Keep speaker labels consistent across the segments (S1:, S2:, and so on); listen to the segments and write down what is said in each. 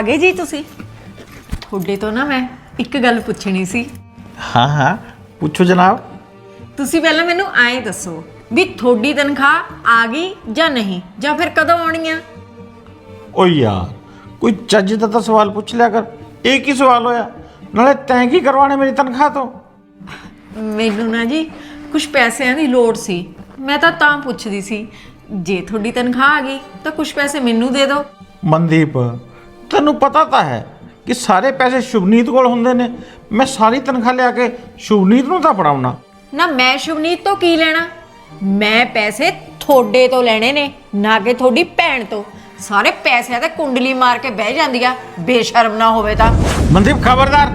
S1: ਆ ਗਏ ਜੀ ਤੁਸੀਂ? ਤੁਹਾਡੇ ਤੋਂ ਨਾ ਮੈਂ ਇੱਕ ਗੱਲ ਪੁੱਛਣੀ ਸੀ।
S2: ਹਾਂ ਹਾਂ ਪੁੱਛੋ ਜਨਾਬ।
S1: ਤੁਸੀਂ ਪਹਿਲਾਂ ਮੈਨੂੰ ਐਂ ਦੱਸੋ ਵੀ ਤੁਹਾਡੀ ਤਨਖਾਹ ਆ ਗਈ ਜਾਂ ਨਹੀਂ ਜਾਂ ਫਿਰ ਕਦੋਂ ਆਉਣੀ ਆ?
S2: ਓ ਯਾਰ ਕੋਈ ਚੱਜ ਦਾ ਤਾਂ ਸਵਾਲ ਪੁੱਛ ਲਿਆ ਕਰ। ਇਹ ਕੀ ਸਵਾਲ ਹੋਇਆ? ਨਾਲੇ ਤੈਂ ਕੀ ਕਰਵਾਣੇ ਮੇਰੀ ਤਨਖਾਹ ਤੋਂ?
S1: ਮੈਨੂੰ ਨਾ ਜੀ ਕੁਝ ਪੈਸਿਆਂ ਦੀ ਲੋੜ ਸੀ। ਮੈਂ ਤਾਂ ਤਾਂ ਪੁੱਛਦੀ ਸੀ ਜੇ ਤੁਹਾਡੀ ਤਨਖਾਹ ਆ ਗਈ ਤਾਂ ਕੁਝ ਪੈਸੇ ਮੈਨੂੰ ਦੇ ਦਿਓ।
S2: ਮਨਦੀਪ ਤੈਨੂੰ ਪਤਾ ਤਾਂ ਹੈ ਕਿ ਸਾਰੇ ਪੈਸੇ ਸ਼ੁਭਨੀਤ ਕੋਲ ਹੁੰਦੇ ਨੇ। ਮੈਂ ਸਾਰੀ ਤਨਖਾਹ ਲਿਆ ਕੇ ਸ਼ੁਭਨੀਤ ਨੂੰ ਤਾਂ ਫੜਾਉਣਾ
S1: ਨਾ ਮੈਂ ਸ਼ੁਭਨੀਤ ਤੋਂ ਕੀ ਲੈਣਾ? ਮੈਂ ਪੈਸੇ ਤੁਹਾਡੇ ਤੋਂ ਲੈਣੇ ਨੇ ਨਾ ਕਿ ਤੁਹਾਡੀ ਭੈਣ ਤੋਂ। ਸਾਰੇ ਪੈਸਿਆਂ ਤੇ ਕੁੰਡਲੀ ਮਾਰ ਕੇ ਬਹਿ ਜਾਂਦੀ ਆ ਬੇਸ਼ਰਮ ਨਾ ਹੋਵੇ ਤਾਂ।
S2: ਮਨਦੀਪ ਖਬਰਦਾਰ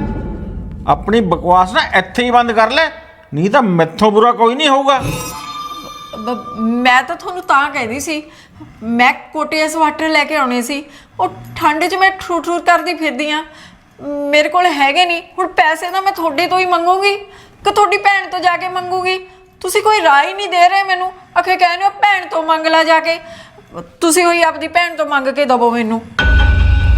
S2: ਆਪਣੀ ਬਕਵਾਸ ਨਾ ਇੱਥੇ ਹੀ ਬੰਦ ਕਰ ਲੈ ਨਹੀਂ ਤਾਂ ਮੈਥੋਂ ਬੁਰਾ ਕੋਈ ਨਹੀਂ ਹੋਊਗਾ।
S1: ਬ- ਮੈਂ ਤਾਂ ਤੁਹਾਨੂੰ ਤਾਂ ਕਹਿੰਦੀ ਸੀ ਮੈਂ ਕੋਟੀਆ ਸਵਾਟਰ ਲੈ ਕੇ ਆਉਣੇ ਸੀ। ਉਹ ਠੰਡ 'ਚ ਮੈਂ ਠੂ ਠੂ ਕਰਦੀ ਫਿਰਦੀ ਆ। ਮੇਰੇ ਕੋਲ ਹੈਗੇ ਨਹੀਂ ਹੁਣ ਪੈਸੇ ਤਾਂ ਮੈਂ ਤੁਹਾਡੇ ਤੋਂ ਹੀ ਮੰਗੂਗੀ। ਕਿ ਤੁਹਾਡੀ ਭੈਣ ਤੋਂ ਜਾ ਕੇ ਮੰਗੂਗੀ। ਤੁਸੀਂ ਕੋਈ ਰਾਏ ਨਹੀਂ ਦੇ ਰਹੇ ਮੈਨੂੰ। ਅਖੇ ਕਹਿੰਦੇ ਹੋ, ਭੈਣ ਤੋਂ ਮੰਗ ਲੈ ਜਾ ਕੇ। ਤੁਸੀਂ ਹੋਈ ਆਪਦੀ ਭੈਣ ਤੋਂ ਮੰਗ ਕੇ ਦਵੋ ਮੈਨੂੰ।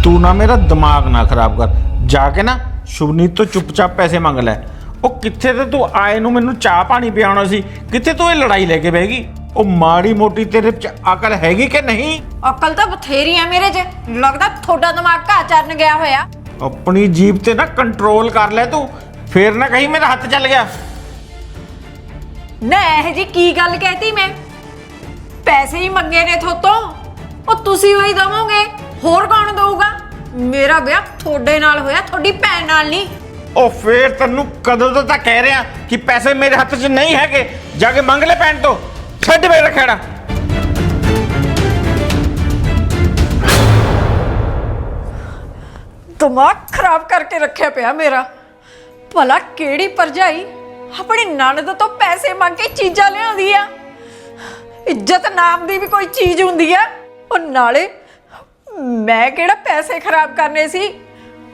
S2: ਤੂੰ ਨਾ ਮੇਰਾ ਦਿਮਾਗ ਨਾ ਖਰਾਬ ਕਰ। ਜਾ ਕੇ ਨਾ ਸ਼ੁਭਨੀਤ ਤੋਂ ਚੁੱਪਚਾਪ ਪੈਸੇ ਮੰਗ ਲੈ। ਉਹ ਕਿੱਥੇ ਤੇ ਤੂੰ ਆਏ ਨੂੰ ਮੈਨੂੰ ਚਾਹ ਪਾਣੀ ਪਿਆਉਣਾ ਸੀ। ਕਿੱਥੇ ਤੂੰ ਇਹ ਲੜਾਈ ਲੈ ਕੇ ਬਹਿ ਗਈ? ਉਹ ਮਾੜੀ ਮੋਟੀ ਤੇਰੇ ਚ ਅਕਲ ਹੈਗੀ ਕਿ ਨਹੀਂ?
S1: ਅਕਲ ਤਾਂ ਬਥੇਰੀ ਆ ਮੇਰੇ 'ਚ। ਲੱਗਦਾ ਤੁਹਾਡਾ ਦਿਮਾਗ ਘਾ ਚਰਨ ਗਿਆ ਹੋਇਆ।
S2: ਆਪਣੀ ਜੀਬ ਤੇ ਨਾ ਕੰਟਰੋਲ ਕਰ ਲੈ ਤੂੰ। ਫੇਰ ਨਾ ਕਹੀਂ ਮੇਰਾ ਹੱਥ ਚੱਲ ਗਿਆ।
S1: ਨਾ ਇਹ ਜੀ ਕੀ ਗੱਲ ਕਹਿਤੀ ਮੈਂ? ਪੈਸੇ ਹੀ ਮੰਗੇ ਨੇ ਥੋਤੋਂ। ਉਹ ਤੁਸੀਂ ਹੋਈ ਦਵੋਗੇ। ਹੋਰ ਕੌਣ ਦਊਗਾ? ਮੇਰਾ ਵਿਆਹ ਤੁਹਾਡੇ ਨਾਲ ਹੋਇਆ ਤੁਹਾਡੀ ਭੈਣ ਨਾਲ ਨਹੀਂ।
S2: ਉਹ ਫੇਰ ਤੈਨੂੰ ਕਦੋਂ ਤੋਂ ਤਾਂ ਕਹਿ ਰਿਹਾ ਕਿ ਪੈਸੇ ਮੇਰੇ ਹੱਥ 'ਚ ਨਹੀਂ ਹੈਗੇ। ਜਾ ਕੇ ਮੰਗ ਲੈ ਭੈਣ ਤੋਂ। ਛੱਡ ਮੇਰਾ ਖੇੜਾ।
S1: ਦਿਮਾਗ ਖਰਾਬ ਕਰਕੇ ਰੱਖਿਆ ਪਿਆ ਮੇਰਾ। ਭਲਾ ਕਿਹੜੀ ਪਰਜਾਈ ਆਪਣੀ ਨਣਦ ਤੋਂ ਪੈਸੇ ਮੰਗ ਕੇ ਚੀਜ਼ਾਂ ਲਿਆਉਂਦੀ ਆ? ਇੱਜ਼ਤ ਨਾਮ ਦੀ ਵੀ ਕੋਈ ਚੀਜ਼ ਹੁੰਦੀ ਆ? ਉਹ ਨਾਲੇ ਮੈਂ ਕਿਹੜਾ ਪੈਸੇ ਖਰਾਬ ਕਰਨੇ ਸੀ?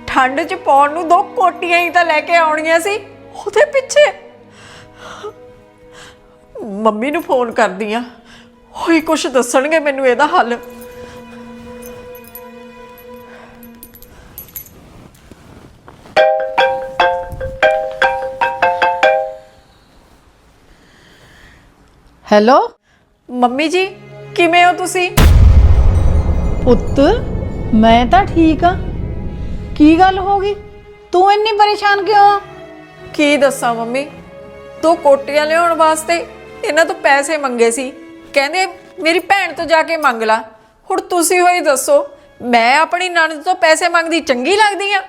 S1: ਠੰਡ 'ਚ ਪਾਉਣ ਨੂੰ ਦੋ ਕੋਟੀਆਂ ਹੀ ਤਾਂ ਲੈ ਕੇ ਆਉਣੀਆਂ ਸੀ। ਉਹਦੇ ਪਿੱਛੇ ਮੰਮੀ ਨੂੰ ਫੋਨ ਕਰਦੀ ਆ ਹੋਈ ਕੁਛ ਦੱਸਣਗੇ ਮੈਨੂੰ ਇਹਦਾ ਹੱਲ।
S3: ਹੈਲੋ?
S1: ਮੰਮੀ ਜੀ ਕਿਵੇਂ ਹੋ ਤੁਸੀਂ?
S3: ਪੁੱਤ ਮੈਂ ਤਾਂ ਠੀਕ ਆ ਕੀ ਗੱਲ ਹੋ ਗਈ? ਤੂੰ ਇੰਨੀ ਪਰੇਸ਼ਾਨ ਕਿਉਂ ਆ?
S1: ਕੀ ਦੱਸਾਂ ਮੰਮੀ? ਦੋ ਕੋਟੀਆਂ ਲਿਆਉਣ ਵਾਸਤੇ ਇਹਨਾਂ ਤੋਂ ਪੈਸੇ ਮੰਗੇ ਸੀ। ਕਹਿੰਦੇ ਮੇਰੀ ਭੈਣ ਤੋਂ ਜਾ ਕੇ ਮੰਗ ਲਾ। ਹੁਣ ਤੁਸੀਂ ਹੋਈ ਦੱਸੋ ਮੈਂ ਆਪਣੀ ਨਣਦ ਤੋਂ ਪੈਸੇ ਮੰਗਦੀ ਚੰਗੀ ਲੱਗਦੀ ਆ?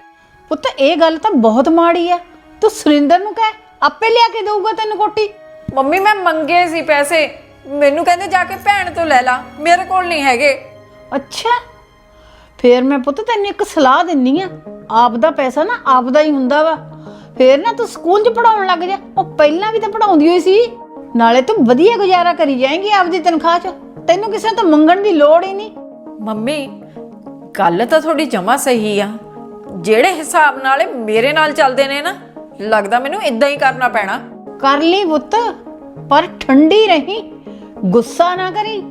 S3: ਪੁੱਤ ਇਹ ਗੱਲ ਤਾਂ ਬਹੁਤ ਮਾੜੀ ਆ। ਤੂੰ ਸੁਰਿੰਦਰ ਨੂੰ ਕਹਿ ਆਪੇ ਲਿਆ ਕੇ ਦਊਗਾ ਤੈਨੂੰ ਕੋਟੀ।
S1: ਮੰਮੀ ਮੈਂ ਮੰਗੇ ਸੀ ਪੈਸੇ। ਮੈਨੂੰ ਕਹਿੰਦੇ ਜਾ ਕੇ ਭੈਣ ਤੋਂ ਲੈ ਲਾ। ਮੇਰੇ ਕੋਲ ਨਹੀਂ ਹੈਗੇ।
S3: ਅੱਛਾ। ਫੇਰ ਮੈਂ ਪੁੱਤ ਤੈਨੂੰ ਇੱਕ ਸਲਾਹ ਦਿੰਨੀ ਆ। ਆਪ ਦਾ ਪੈਸਾ ਨਾ ਆਪ ਦਾ ਹੀ ਹੁੰਦਾ ਵਾ। ਫੇਰ ਨਾ ਤੂੰ ਸਕੂਲ 'ਚ ਪੜਾਉਣ ਲੱਗ ਜਾ। ਉਹ ਪਹਿਲਾਂ ਵੀ ਤਾਂ ਪੜਾਉਂਦੀ ਹੋਈ ਸੀ। ਨਾਲੇ ਤੂੰ ਵਧੀਆ ਗੁਜ਼ਾਰਾ ਕਰੀ ਜਾਏਂਗੀ ਆਪਦੀ ਤਨਖਾਹ 'ਚ। ਤੈਨੂੰ ਕਿਸੇ ਤੋਂ ਮੰਗਣ ਦੀ ਲੋੜ ਹੀ ਨਹੀਂ।
S1: ਮੰਮੀ ਗੱਲ ਤਾਂ ਤੁਹਾਡੀ ਜਮਾ ਸਹੀ ਆ। ਜਿਹੜੇ ਹਿਸਾਬ ਨਾਲ ਇਹ ਮੇਰੇ ਨਾਲ ਚੱਲਦੇ ਨੇ ਨਾ ਲੱਗਦਾ ਮੈਨੂੰ ਇਦਾਂ ਹੀ ਕਰਨਾ ਪੈਣਾ।
S3: ਕਰ ਲਈ ਪੁੱਤ ਪਰ ਠੰਡੀ ਰਹੀ ਗੁੱਸਾ ਨਾ ਕਰੀ।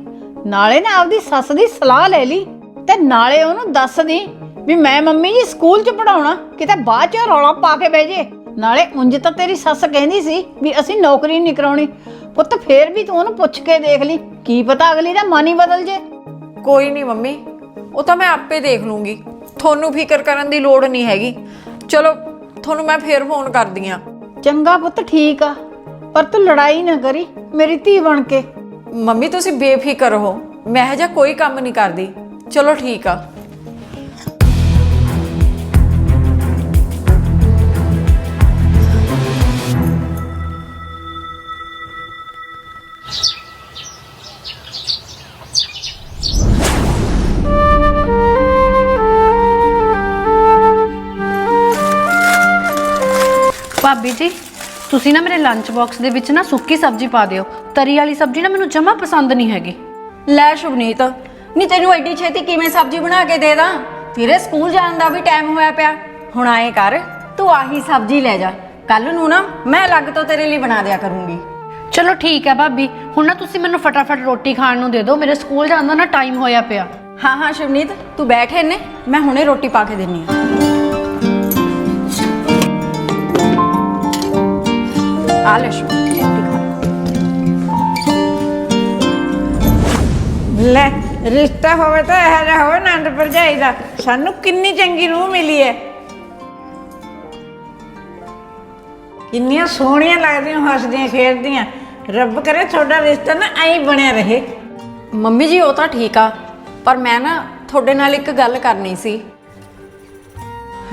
S3: ਨਾਲੇ ਨਾ ਆਪਦੀ ਸੱਸ ਦੀ ਸਲਾਹ ਲੈ ਲਈ ਤੇ ਨਾਲੇ ਉਹਨੂੰ ਦੱਸ ਦੀ ਵੀ ਮੈਂ ਮੰਮੀ ਜੀ ਸਕੂਲ 'ਚ ਪੜਾਉਣਾ ਕਿਤੇ ਬਾਅਦ 'ਚ ਰੌਲਾ ਪਾ ਕੇ ਬਹਿ ਜੇ। ਨਾਲੇ ਉਂਝ ਤਾਂ ਤੇਰੀ ਸੱਸ ਕਹਿੰਦੀ ਸੀ ਵੀ ਅਸੀਂ ਨੌਕਰੀ ਨਹੀਂ ਕਰਾਉਣੀ। ਪੁੱਤ ਫੇਰ ਵੀ ਤੂੰ ਉਹਨੂੰ ਪੁੱਛ ਕੇ ਦੇਖ ਲਈ ਕੀ ਪਤਾ ਅਗਲੀ ਦਾ ਮਨ ਹੀ ਬਦਲ ਜੇ।
S1: ਕੋਈ ਨਹੀਂ ਮੰਮੀ ਉਹ ਤਾਂ ਮੈਂ ਆਪੇ ਦੇਖ ਲੂੰਗੀ। ਤੁਹਾਨੂੰ ਫਿਕਰ ਕਰਨ ਦੀ ਲੋੜ ਨਹੀਂ ਹੈਗੀ। ਚਲੋ ਤੁਹਾਨੂੰ ਮੈਂ ਫੇਰ ਫੋਨ ਕਰਦੀ ਆ
S3: ਚੰਗਾ ਪੁੱਤ ਠੀਕ ਆ। ਪਰ ਤੂੰ ਲੜਾਈ ਨਾ ਕਰੀ ਮੇਰੀ ਧੀ ਬਣ ਕੇ।
S1: ਮੰਮੀ ਤੁਸੀਂ ਬੇਫਿਕਰ ਰਹੋ। ਮੈਂ ਹਜੇ ਕੋਈ ਕੰਮ ਨਹੀਂ ਕਰਦੀ। ਚਲੋ ਠੀਕ ਆ।
S4: ਭਾਬੀ ਜੀ ਤੁਸੀਂ ਨਾ ਮੇਰੇ ਲੰਚ ਬਾਕਸ ਦੇ ਵਿੱਚ ਨਾ ਸੁੱਕੀ ਸਬਜ਼ੀ ਪਾ ਦਿਓ। ਤਰੀ ਵਾਲੀ ਸਬਜ਼ੀ ਨਾ ਮੈਨੂੰ ਜਮਾ ਪਸੰਦ ਨਹੀਂ ਹੈਗੀ।
S1: ਲੈ ਸ਼ੁਭਨੀਤ ਨਹੀਂ ਤੈਨੂੰ ਐਡੀ ਛੇਤੀ ਕਿਵੇਂ ਸਬਜ਼ੀ ਬਣਾ ਕੇ ਦੇ ਦਾਂ? ਤੇਰੇ ਸਕੂਲ ਜਾਣ ਦਾ ਵੀ ਟਾਈਮ ਹੋਇਆ ਪਿਆ। ਹੁਣ ਆਏ ਕਰ ਤੂੰ ਆਹੀ ਸਬਜ਼ੀ ਲੈ ਜਾ। ਕੱਲ ਨੂੰ ਨਾ ਮੈਂ ਅਲੱਗ ਤੋਂ ਤੇਰੇ ਲਈ ਬਣਾ ਦਿਆ ਕਰੂੰਗੀ।
S4: ਚਲੋ ਠੀਕ ਹੈ ਭਾਬੀ ਹੁਣ ਨਾ ਤੁਸੀਂ ਮੈਨੂੰ ਫਟਾਫਟ ਰੋਟੀ ਖਾਣ ਨੂੰ ਦੇ ਦਿਓ। ਮੇਰੇ ਸਕੂਲ ਜਾਣ ਦਾ ਨਾ ਟਾਈਮ ਹੋਇਆ ਪਿਆ।
S1: ਹਾਂ ਹਾਂ ਸ਼ਿਵਨੀਤ ਤੂੰ ਬੈਠ ਇੰਨੇ ਮੈਂ ਹੁਣੇ ਰੋਟੀ ਪਾ ਕੇ ਦਿੰਨੀ ਆ ਆ ਲੈ ਲੈ।
S5: ਰਿਸ਼ਤਾ ਹੋਵੇ ਤਾਂ ਇਹੋ ਜਿਹਾ ਹੋਵੇ ਨੰਦ ਭਰਜਾਈ ਦਾ ਸਾਨੂੰ ਕਿੰਨੀ ਚੰਗੀ ਨੂੰਹ ਮਿਲੀ ਹੈ ਕਿੰਨੀਆਂ ਸੋਹਣੀਆਂ ਲੱਗਦੀਆਂ ਹੱਸਦੀਆਂ ਖੇਡਦੀਆਂ ਰੱਬ ਕਰੇ ਤੁਹਾਡਾ ਰਿਸ਼ਤਾ ਨਾ ਐਂ ਬਣਿਆ ਰਹੇ
S1: ਮੰਮੀ ਜੀ ਉਹ ਤਾਂ ਠੀਕ ਆ ਪਰ ਮੈਂ ਨਾ ਤੁਹਾਡੇ ਨਾਲ ਇੱਕ ਗੱਲ ਕਰਨੀ ਸੀ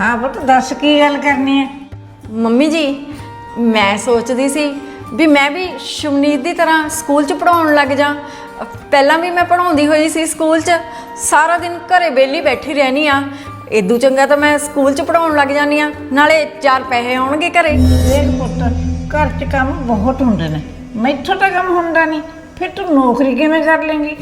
S5: ਹਾਂ ਪੁੱਤ ਦੱਸ ਕੀ ਗੱਲ ਕਰਨੀ ਹੈ
S1: ਮੰਮੀ ਜੀ ਮੈਂ ਸੋਚਦੀ ਸੀ ਵੀ ਮੈਂ ਵੀ ਸ਼ਮਨੀਤ ਦੀ ਤਰ੍ਹਾਂ ਸਕੂਲ 'ਚ ਪੜਾਉਣ ਲੱਗ ਜਾ। ਪਹਿਲਾਂ ਵੀ ਮੈਂ ਪੜਾਉਂਦੀ ਹੋਈ ਸੀ ਸਕੂਲ 'ਚ, ਸਾਰਾ ਦਿਨ ਘਰੇ ਬੇਲੀ ਬੈਠੀ ਰਹਿਣੀ ਆ। ਇਦੋਂ ਚੰਗਾ ਤਾਂ ਮੈਂ ਸਕੂਲ 'ਚ ਪੜਾਉਣ ਲੱਗ ਜਾਨੀ ਆ, ਨਾਲੇ ਚਾਰ ਪੈਸੇ ਆਉਣਗੇ ਘਰੇ।
S5: ਦੇਖ ਪੁੱਤ, ਘਰ 'ਚ ਕੰਮ ਬਹੁਤ ਹੁੰਦੇ ਨੇ। ਮੈਥੋਂ ਤਾਂ ਕੰਮ ਹੁੰਦਾ ਨਹੀਂ ਫਿਰ ਤੂੰ ਨੌਕਰੀ ਕਿਵੇਂ ਕਰ ਲੇਂਗੀ?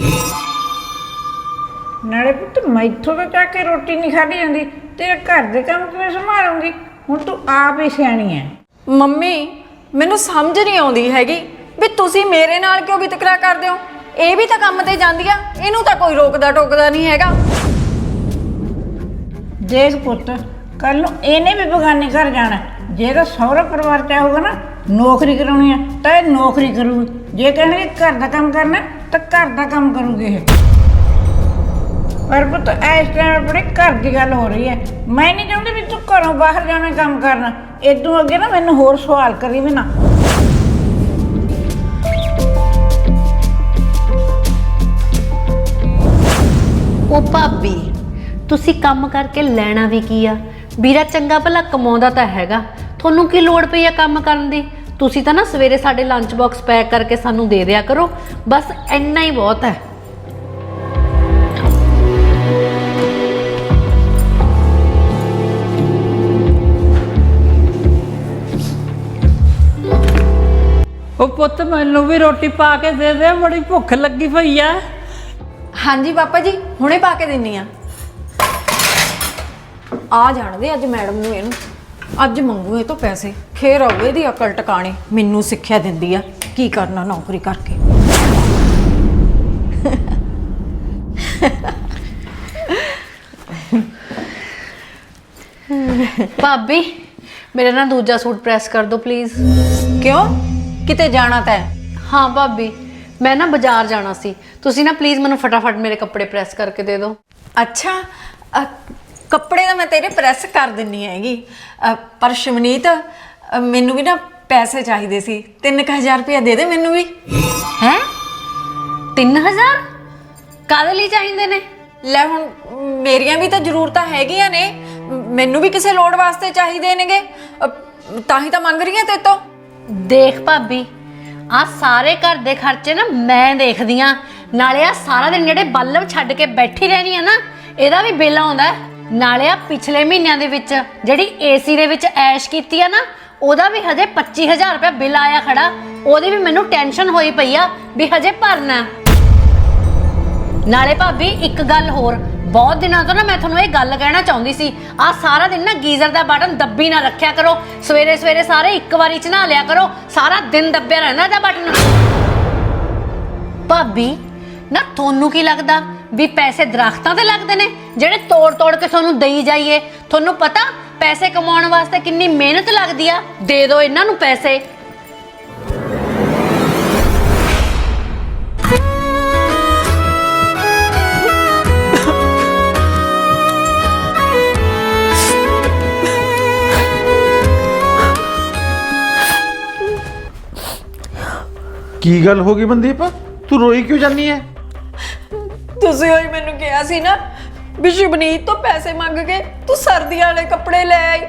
S5: ਨਾਲੇ ਪੁੱਤ, ਮੈਥੋਂ ਤਾਂ ਚੱਕ ਕੇ ਰੋਟੀ ਨਹੀਂ ਖਾਧੀ ਜਾਂਦੀ, ਤੇਰੇ ਘਰ ਦੇ ਕੰਮ ਕਿਵੇਂ ਸੰਭਾਲੂੰਗੀ? ਹੁਣ ਤੂੰ ਆਪ ਹੀ ਸਿਆਣੀ ਹੈ
S1: ਮੰਮੀ, ਮੈਨੂੰ ਸਮਝ ਨਹੀਂ ਆਉਂਦੀ ਹੈਗੀ ਵੀ ਤੁਸੀਂ ਮੇਰੇ ਨਾਲ ਕਿਉਂ ਵਿਤਕਰਾ ਕਰਦੇ ਹੋ? ਇਹ ਵੀ ਤਾਂ ਕੰਮ ਤੇ ਜਾਂਦੀ ਆ, ਇਹਨੂੰ ਤਾਂ ਕੋਈ ਰੋਕਦਾ ਟੋਕਦਾ ਨਹੀਂ ਹੈਗਾ।
S5: ਦੇਖ ਪੁੱਤ ਕੱਲ ਨੂੰ ਇਹਨੇ ਵੀ ਬਗਾਨੇ ਘਰ ਜਾਣਾ ਜੇ ਤਾਂ ਸਹੁਰਾ ਪਰਿਵਾਰ ਚਾਹੂਗਾ ਨਾ, ਨੌਕਰੀ ਕਰਾਉਣੀ ਆ, ਤਾਂ ਇਹ ਨੌਕਰੀ ਕਰੂਗੀ। ਜੇ ਕਹਿਣਗੇ ਘਰ ਦਾ ਕੰਮ ਕਰਨਾ ਤਾਂ ਘਰ ਦਾ ਕੰਮ ਕਰੂਗੀ ਇਹ। ਪਰ ਪੁੱਤ, ਇਸ ਟਾਈਮ ਆਪਣੇ ਘਰ ਦੀ ਗੱਲ ਹੋ ਰਹੀ ਹੈ। ਮੈਂ ਨਹੀਂ ਚਾਹੁੰਦੀ ਵੀ ਤੂੰ ਘਰੋਂ ਬਾਹਰ ਜਾਣਾ ਕੰਮ ਕਰਨਾ। ਇਦੋਂ ਅੱਗੇ ਨਾ ਮੈਨੂੰ ਹੋਰ ਸਵਾਲ ਕਰੀ ਵੀ ਨਾ।
S4: ਉਹ ਭਾਬੀ, ਤੁਸੀਂ ਕੰਮ ਕਰਕੇ ਲੈਣਾ ਵੀ ਕੀ ਆ? ਵੀਰਾ ਚੰਗਾ ਭਲਾ ਕਮਾਉਂਦਾ ਤਾਂ ਹੈਗਾ। ਤੁਹਾਨੂੰ ਕੀ ਲੋੜ ਪਈ ਆ ਕੰਮ ਕਰਨ ਦੀ? ਤੁਸੀਂ ਤਾਂ ਨਾ ਸਵੇਰੇ ਸਾਡੇ ਲੰਚ ਬਾਕਸ ਪੈਕ ਕਰਕੇ ਸਾਨੂੰ ਦੇ ਦਿਆ ਕਰੋ। ਬਸ ਇੰਨਾ ਹੀ ਬਹੁਤ ਹੈ।
S3: ਉਹ ਪੁੱਤ ਮੈਨੂੰ ਵੀ ਰੋਟੀ ਪਾ ਕੇ ਦੇ ਦੇ ਬੜੀ ਭੁੱਖ ਲੱਗੀ ਪਈ ਆ।
S1: ਹਾਂਜੀ ਪਾਪਾ ਜੀ ਹੁਣੇ ਪਾ ਕੇ ਦਿੰਨੀ ਆ। ਆ ਜਾਣਦੇ ਅੱਜ ਮੈਡਮ ਨੂੰ ਇਹਨੂੰ। ਅੱਜ ਮੰਗੂ ਇਹ ਤੋਂ ਪੈਸੇ। ਫੇਰ ਆਊ ਇਹਦੀ ਅਕਲ ਟਿਕਾਣੇ ਮੈਨੂੰ ਸਿੱਖਿਆ ਦਿੰਦੀ ਆ। ਕੀ ਕਰਨਾ ਨੌਕਰੀ ਕਰਕੇ।
S4: ਭਾਬੀ ਮੇਰਾ ਨਾ ਦੂਜਾ ਸੂਟ ਪ੍ਰੈਸ ਕਰ ਦਿਓ ਪਲੀਜ਼
S1: ਕਿਉਂ? ਕਿਤੇ ਜਾਣਾ ਤੈ
S4: ਹਾਂ। ਭਾਬੀ ਮੈਂ ਨਾ ਬਾਜ਼ਾਰ ਜਾਣਾ ਸੀ। ਤੁਸੀਂ ਨਾ ਪਲੀਜ਼ ਮੈਨੂੰ ਫਟਾਫਟ ਮੇਰੇ ਕੱਪੜੇ ਪ੍ਰੈਸ ਕਰਕੇ ਦੇ ਦਿਓ।
S1: ਅੱਛਾ ਅ, ਕੱਪੜੇ ਤਾਂ ਮੈਂ ਤੇਰੇ ਪ੍ਰੈਸ ਕਰ ਦਿੰਨੀ ਹੈਗੀ। ਅ, ਪਰ ਸ਼ਮਨੀਤ ਅ, ਮੈਨੂੰ ਵੀ ਨਾ ਪੈਸੇ ਚਾਹੀਦੇ ਸੀ। 3000 ਰੁਪਇਆ ਦੇ ਦੇ ਮੈਨੂੰ ਵੀ।
S4: ਹੈ? 3000 ਕਾਦੇ ਲਈ ਚਾਹੀਦੇ ਨੇ?
S1: ਲੈ ਹੁਣ ਮੇਰੀਆਂ ਵੀ ਤਾਂ ਜ਼ਰੂਰਤਾਂ ਹੈਗੀਆਂ ਨੇ। ਮੈਨੂੰ ਵੀ ਕਿਸੇ ਲੋੜ ਵਾਸਤੇ ਚਾਹੀਦੇ ਨੇਗੇ। ਅ, ਤਾਂ ਹੀ ਤਾਂ ਮੰਗ ਰਹੀ ਹਾਂ ਤੇ ਤੋਂ।
S4: ਦੇਖ ਭਾਬੀ ਆ ਸਾਰੇ ਘਰ ਦੇ ਖਰਚੇ ਨਾ ਮੈਂ ਦੇਖਦੀ ਆ। ਨਾਲੇ ਆ ਸਾਰਾ ਦਿਨ ਜਿਹੜੇ ਬੱਲਬ ਛੱਡ ਕੇ ਬੈਠੀ ਰਹਿਣੀ ਆ ਨਾ, ਇਹਦਾ ਵੀ ਬਿੱਲ ਆਉਂਦਾ ਹੈ। ਨਾਲੇ ਆ ਪਿਛਲੇ ਮਹੀਨਿਆਂ ਦੇ ਵਿੱਚ ਜਿਹੜੀ ਏਸੀ ਦੇ ਵਿੱਚ ਐਸ਼ ਕੀਤੀ ਆ ਨਾ, ਉਹਦਾ ਵੀ ਹਜੇ 25000 ਰੁਪਏ ਬਿੱਲ ਆਇਆ ਖੜਾ। ਉਹਦੀ ਵੀ ਮੈਨੂੰ ਟੈਨਸ਼ਨ ਹੋਈ ਪਈ ਆ ਵੀ ਹਜੇ ਭਰਨਾ ਨਾਲੇ ਭਾਬੀ, ਇੱਕ ਗੱਲ ਹੋਰ ਬਹੁਤ ਦਿਨਾਂ ਤੋਂ ਨਾ ਮੈਂ ਤੁਹਾਨੂੰ ਇਹ ਗੱਲ ਕਹਿਣਾ ਚਾਹੁੰਦੀ ਸੀ ਆ ਸਾਰਾ ਦਿਨ ਨਾ ਗੀਜ਼ਰ ਦਾ ਬਟਨ ਦੱਬੀ ਨਾ ਰੱਖਿਆ ਕਰੋ, ਸਵੇਰੇ ਸਵੇਰੇ ਸਾਰੇ ਇੱਕ ਵਾਰੀ ਚ ਨਹਾ ਲਿਆ ਕਰੋ, ਸਾਰਾ ਦਿਨ ਦੱਬਿਆ ਰਹਿੰਦਾ ਇਹਦਾ ਬਟਨ। ਭਾਬੀ, ਨਾ ਤੁਹਾਨੂੰ ਕੀ ਲੱਗਦਾ ਵੀ ਪੈਸੇ ਦਰਖਤਾਂ ਤੇ ਲੱਗਦੇ ਨੇ, ਜਿਹੜੇ ਤੋੜ ਤੋੜ ਕੇ ਤੁਹਾਨੂੰ ਦੇਈ ਜਾਈਏ? ਤੁਹਾਨੂੰ ਪਤਾ ਪੈਸੇ ਕਮਾਉਣ ਵਾਸਤੇ ਕਿੰਨੀ ਮਿਹਨਤ ਲੱਗਦੀ ਆ? ਦੇ ਦਿਓ ਇਹਨਾਂ ਨੂੰ ਪੈਸੇ।
S2: ਕੀ ਗੱਲ ਹੋ ਗਈ ਮਨਦੀਪ? ਤੂੰ ਰੋਈ ਕਿਉਂ ਜਾਂਦੀ ਹੈ
S1: ਤੁਸੀਂ ਹੋਈ ਮੈਨੂੰ ਕਿਹਾ ਸੀ ਨਾ ਵੀ ਸ਼ਿਵਨੀਤ ਤੋਂ ਪੈਸੇ ਮੰਗ ਕੇ ਤੂੰ ਸਰਦੀਆਂ ਵਾਲੇ ਕੱਪੜੇ ਲੈ ਆਈ।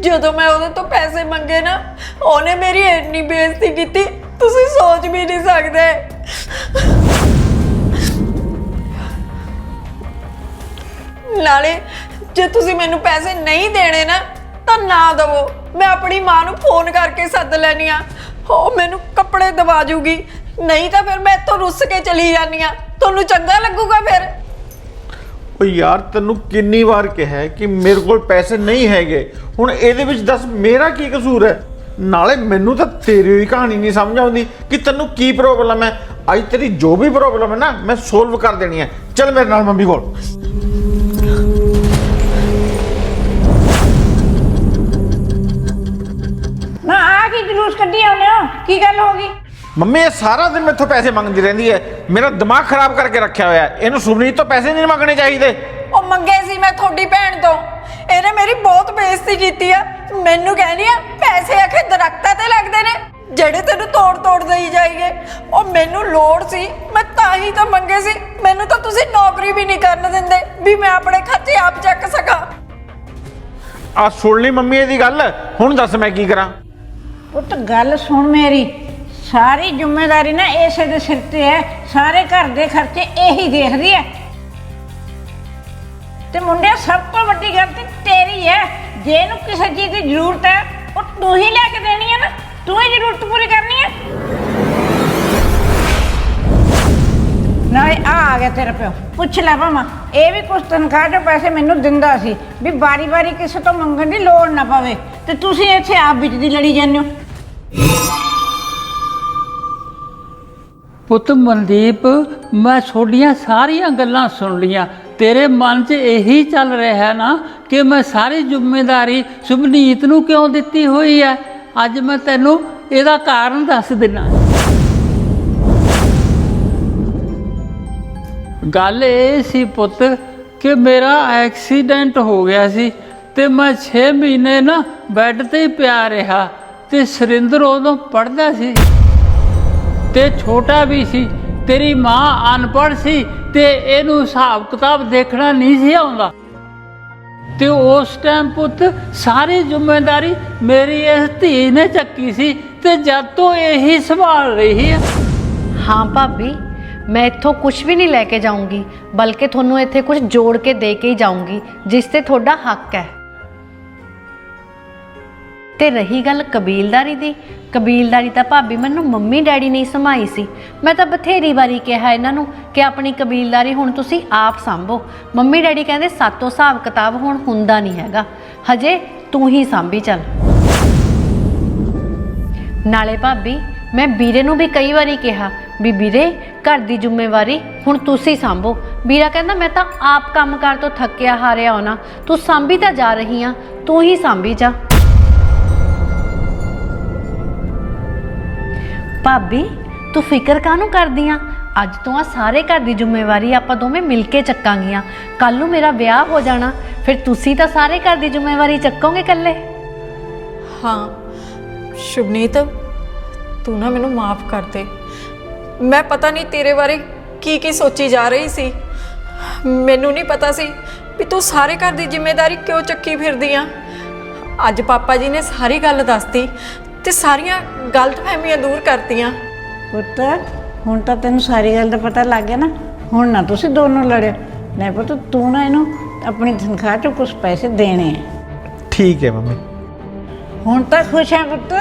S1: ਜਦੋਂ ਮੈਂ ਉਹਦੇ ਤੋਂ ਪੈਸੇ ਮੰਗੇ ਨਾ, ਉਹਨੇ ਮੇਰੀ ਇੰਨੀ ਬੇਇੱਜ਼ਤੀ ਕੀਤੀ, ਤੁਸੀਂ ਸੋਚ ਵੀ ਨਹੀਂ ਸਕਦੇ। ਨਾਲੇ ਜੇ ਤੁਸੀਂ ਮੈਨੂੰ ਪੈਸੇ ਨਹੀਂ ਦੇਣੇ ਨਾ, ਤਾਂ ਨਾ ਦਵੋ। ਮੈਂ ਆਪਣੀ ਮਾਂ ਨੂੰ ਫੋਨ ਕਰਕੇ ਸੱਦ ਲੈਣੀ ਆ ਉਹ ਮੈਨੂੰ ਕੱਪੜੇ ਦਵਾ ਜੂਗੀ। ਨਹੀਂ ਤਾਂ ਫਿਰ ਮੈਂ ਇੱਥੋਂ ਰੁੱਸ ਕੇ ਚਲੀ ਜਾਨੀ ਆ ਤੁਹਾਨੂੰ ਚੰਗਾ ਲੱਗੂਗਾ ਫਿਰ?
S2: ਓ ਯਾਰ, ਤੈਨੂੰ ਕਿੰਨੀ ਵਾਰ ਕਿਹਾ ਹੈ ਕਿ ਮੇਰੇ ਕੋਲ ਪੈਸੇ ਨਹੀਂ ਹੈਗੇ। ਹੁਣ ਇਹਦੇ ਵਿੱਚ ਦੱਸ, ਮੇਰਾ ਕੀ ਕਸੂਰ ਹੈ? ਨਾਲੇ ਮੈਨੂੰ ਤਾਂ ਤੇਰੀ ਹੋਈ ਕਹਾਣੀ ਨਹੀਂ ਸਮਝ ਆਉਂਦੀ ਕਿ ਤੈਨੂੰ ਕੀ ਪ੍ਰੋਬਲਮ ਹੈ। ਅੱਜ ਤੇਰੀ ਜੋ ਵੀ ਪ੍ਰੋਬਲਮ ਹੈ ਨਾ, ਮੈਂ ਸੋਲਵ ਕਰ ਦੇਣੀ ਹੈ। ਚੱਲ ਮੇਰੇ ਨਾਲ ਮੰਮੀ ਕੋਲ।
S5: ਜਲੂਸ ਕੱਢੀ ਆਉਂਦੇ ਹੋ। ਕੀ ਗੱਲ ਹੋ ਗਈ?
S2: ਮੰਮੀ ਇਹ ਸਾਰਾ ਦਿਨ ਮੈਥੋਂ ਪੈਸੇ ਮੰਗਦੀ ਰਹਿੰਦੀ ਹੈ। ਮੇਰਾ ਦਿਮਾਗ ਖਰਾਬ ਕਰਕੇ ਰੱਖਿਆ ਹੋਇਆ ਹੈ। ਇਹਨੂੰ ਸੁਵਨੀਤ ਤੋਂ ਪੈਸੇ ਨਹੀਂ ਮੰਗਣੇ ਚਾਹੀਦੇ।
S1: ਉਹ ਮੰਗੇ ਸੀ ਮੈਂ ਤੁਹਾਡੀ ਭੈਣ ਤੋਂ। ਇਹਨੇ ਮੇਰੀ ਬਹੁਤ ਬੇਇੱਜ਼ਤੀ ਕੀਤੀ ਆ। ਮੈਨੂੰ ਕਹਿੰਦੀ ਆ ਪੈਸੇ ਆਖੇ ਦਰਖਤਾਂ ਤੇ ਲੱਗਦੇ ਨੇ ਜਿਹੜੇ ਤੈਨੂੰ ਤੋੜ ਤੋੜ ਦੇਈ ਜਾਈਏ। ਉਹ ਮੈਨੂੰ ਲੋੜ ਸੀ ਮੈਂ ਤਾਂ ਹੀ ਤਾਂ ਮੰਗੇ ਸੀ। ਮੈਨੂੰ ਤਾਂ ਤੁਸੀਂ ਨੌਕਰੀ ਵੀ ਨਹੀਂ ਕਰਨ ਦਿੰਦੇ ਵੀ ਮੈਂ ਆਪਣੇ ਖਰਚੇ ਆਪ ਚੱਕ ਸਕਾਂ।
S2: ਆ ਸੁਣ ਲਈ ਮੰਮੀ ਇਹਦੀ ਗੱਲ। ਹੁਣ ਦੱਸ ਮੈਂ ਕੀ ਕਰਾਂ।
S5: ਪੁੱਤ, ਗੱਲ ਸੁਣ ਮੇਰੀ। ਸਾਰੀ ਜ਼ਿੰਮੇਵਾਰੀ ਨਾ ਇਸੇ ਦੇ ਸਿਰ ਤੇ ਹੈ। ਸਾਰੇ ਘਰ ਦੇ ਖਰਚੇ ਇਹੀ ਦੇਖਦੀ ਹੈ। ਤੇ ਮੁੰਡਿਆ, ਸਭ ਤੋਂ ਵੱਡੀ ਗਲਤੀ ਤੇਰੀ ਹੈ। ਜੇ ਇਹਨੂੰ ਕਿਸੇ ਚੀਜ਼ ਦੀ ਜ਼ਰੂਰਤ ਹੈ, ਉਹ ਤੂੰ ਹੀ ਲੈ ਕੇ ਦੇਣੀ ਹੈ ਨਾ। ਤੂੰ ਹੀ ਜ਼ਰੂਰਤ ਪੂਰੀ ਕਰਨੀ ਹੈ। ਨਾਲੇ ਆ ਆ ਗਿਆ ਤੇਰਾ ਪਿਓ। ਪੁੱਛ ਲੈ ਭਾਵਾਂ ਇਹ ਵੀ ਕੁਛ ਤਨਖਾਹ ਚੋਂ ਪੈਸੇ ਮੈਨੂੰ ਦਿੰਦਾ ਸੀ ਵੀ ਵਾਰੀ-ਵਾਰੀ ਕਿਸੇ ਤੋਂ ਮੰਗਣ ਦੀ ਲੋੜ ਨਾ ਪਵੇ। ਤੇ ਤੁਸੀਂ ਇੱਥੇ ਆਪ ਵਿੱਚ ਦੀ ਲੜੀ ਜਾਂਦੇ ਹੋ।
S6: ਪੁੱਤ ਮਨਦੀਪ, ਮੈਂ ਤੁਹਾਡੀਆਂ ਸਾਰੀਆਂ ਗੱਲਾਂ ਸੁਣ ਲੀਆਂ ਤੇਰੇ ਮਨ 'ਚ ਇਹੀ ਚੱਲ ਰਿਹਾ ਨਾ ਕਿ ਮੈਂ ਸਾਰੀ ਜ਼ਿੰਮੇਵਾਰੀ ਸੁਭਨੀਤ ਨੂੰ ਕਿਉਂ ਦਿੱਤੀ ਹੋਈ ਹੈ? ਅੱਜ ਮੈਂ ਤੈਨੂੰ ਇਹਦਾ ਕਾਰਨ ਦੱਸ ਦਿਨਾ। ਗੱਲ ਇਹ ਸੀ ਪੁੱਤ ਕਿ ਮੇਰਾ ਐਕਸੀਡੈਂਟ ਹੋ ਗਿਆ ਸੀ ਤੇ ਮੈਂ 6 ਮਹੀਨੇ ਨਾ ਬੈੱਡ ਤੇ ਹੀ ਪਿਆ ਰਿਹਾ। ਤੇ ਸੁਰਿੰਦਰ ਉਦੋਂ ਪੜਦਾ ਸੀ ਤੇ ਛੋਟਾ ਵੀ ਸੀ। ਤੇਰੀ ਮਾਂ ਅਨਪੜ੍ਹ ਸੀ ਤੇ ਇਹਨੂੰ ਹਿਸਾਬ ਕਿਤਾਬ ਦੇਖਣਾ ਨਹੀਂ ਸੀ ਆਉਂਦਾ। ਤੇ ਉਸ ਟਾਈਮ ਪੁੱਤ ਸਾਰੀ ਜ਼ਿੰਮੇਵਾਰੀ ਮੇਰੀ ਇਸ ਧੀ ਨੇ ਚੱਕੀ ਸੀ ਤੇ ਜਦ ਤੋਂ ਇਹੀ ਸੰਭਾਲ ਰਹੀ ਹੈ
S4: ਹਾਂ ਭਾਬੀ, ਮੈਂ ਇੱਥੋਂ ਕੁਝ ਵੀ ਨਹੀਂ ਲੈ ਕੇ ਜਾਊਂਗੀ, ਬਲਕਿ ਤੁਹਾਨੂੰ ਇੱਥੇ ਕੁਝ ਜੋੜ ਕੇ ਦੇ ਕੇ ਹੀ ਜਾਊਂਗੀ, ਜਿਸ ਤੇ ਤੁਹਾਡਾ ਹੱਕ ਹੈ। ਤੇ ਰਹੀ ਗੱਲ ਕਬੀਲਦਾਰੀ ਦੀ। ਕਬੀਲਦਾਰੀ ਤਾਂ ਭਾਬੀ ਮੈਨੂੰ ਮੰਮੀ ਡੈਡੀ ਨੇ ਹੀ ਸਮਾਈ ਸੀ। ਮੈਂ ਤਾਂ ਬਥੇਰੀ ਵਾਰੀ ਕਿਹਾ ਇਹਨਾਂ ਨੂੰ ਕਿ ਆਪਣੀ ਕਬੀਲਦਾਰੀ ਹੁਣ ਤੁਸੀਂ ਆਪ ਸੰਭੋ। ਮੰਮੀ ਡੈਡੀ ਕਹਿੰਦੇ, ਸਾਤੋਂ ਹਿਸਾਬ ਕਿਤਾਬ ਹੁਣ ਹੁੰਦਾ ਨਹੀਂ ਹੈਗਾ। ਹਜੇ ਤੂੰ ਹੀ ਸੰਭੀ ਚੱਲ। ਨਾਲੇ ਭਾਬੀ, ਮੈਂ ਵੀਰੇ ਨੂੰ ਵੀ ਕਈ ਵਾਰੀ ਕਿਹਾ ਵੀ ਵੀਰੇ, ਘਰ ਦੀ ਜ਼ਿੰਮੇਵਾਰੀ ਹੁਣ ਤੁਸੀਂ ਸੰਭੋ। ਵੀਰਾ ਕਹਿੰਦਾ, ਮੈਂ ਤਾਂ ਆਪ ਕੰਮਕਾਰ ਤੋਂ ਥੱਕਿਆ ਹਾਰਿਆ ਹੋਣਾ। ਤੂੰ ਸੰਭੀ ਤਾਂ ਜਾ ਰਹੀ ਆ। ਤੂੰ ਹੀ ਸੰਭੀ ਜਾ। ਭਾਬੀ, ਤੂੰ ਫਿਕਰ ਕਾਹਨੂੰ ਕਰਦੀ ਆ ਅੱਜ ਤੋਂ ਆ ਸਾਰੇ ਘਰ ਦੀ ਜ਼ਿੰਮੇਵਾਰੀ ਆਪਾਂ ਦੋਵੇਂ ਮਿਲ ਕੇ ਚੱਕਾਂਗੀਆਂ। ਕੱਲ ਨੂੰ ਮੇਰਾ ਵਿਆਹ ਹੋ ਜਾਣਾ, ਫਿਰ ਤੁਸੀਂ ਤਾਂ ਸਾਰੇ ਘਰ ਦੀ ਜ਼ਿੰਮੇਵਾਰੀ ਚੱਕੋਗੇ ਇਕੱਲੇ?
S1: ਹਾਂ, ਸ਼ੁਭਨੀਤ, ਤੂੰ ਨਾ ਮੈਨੂੰ ਮਾਫ ਕਰ ਦੇ। ਮੈਂ ਪਤਾ ਨਹੀਂ ਤੇਰੇ ਬਾਰੇ ਕੀ ਕੀ ਸੋਚੀ ਜਾ ਰਹੀ ਸੀ। ਮੈਨੂੰ ਨਹੀਂ ਪਤਾ ਸੀ ਵੀ ਤੂੰ ਸਾਰੇ ਘਰ ਦੀ ਜ਼ਿੰਮੇਵਾਰੀ ਕਿਉਂ ਚੱਕੀ ਫਿਰਦੀ ਆ। ਅੱਜ ਪਾਪਾ ਜੀ ਨੇ ਸਾਰੀ ਗੱਲ ਦੱਸਤੀ ਤੇ ਸਾਰੀਆਂ ਗਲਤਫਹਿਮੀਆਂ ਦੂਰ ਕਰਤੀਆਂ।
S5: ਪੁੱਤ ਹੁਣ ਤਾਂ ਤੈਨੂੰ ਸਾਰੀ ਗੱਲ ਦਾ ਪਤਾ ਲੱਗ ਗਿਆ ਨਾ। ਹੁਣ ਨਾ ਤੁਸੀਂ ਦੋਨੋਂ ਲੜਿਓ। ਨਹੀਂ ਪੁੱਤ ਤੂੰ ਨਾ ਇਹਨੂੰ ਆਪਣੀ ਤਨਖਾਹ ਚੋਂ ਕੁਝ ਪੈਸੇ ਦੇਣੇ ਆ।
S2: ਠੀਕ ਹੈ ਮੰਮੀ।
S5: ਹੁਣ ਤਾਂ ਖੁਸ਼ ਹੈ ਪੁੱਤ।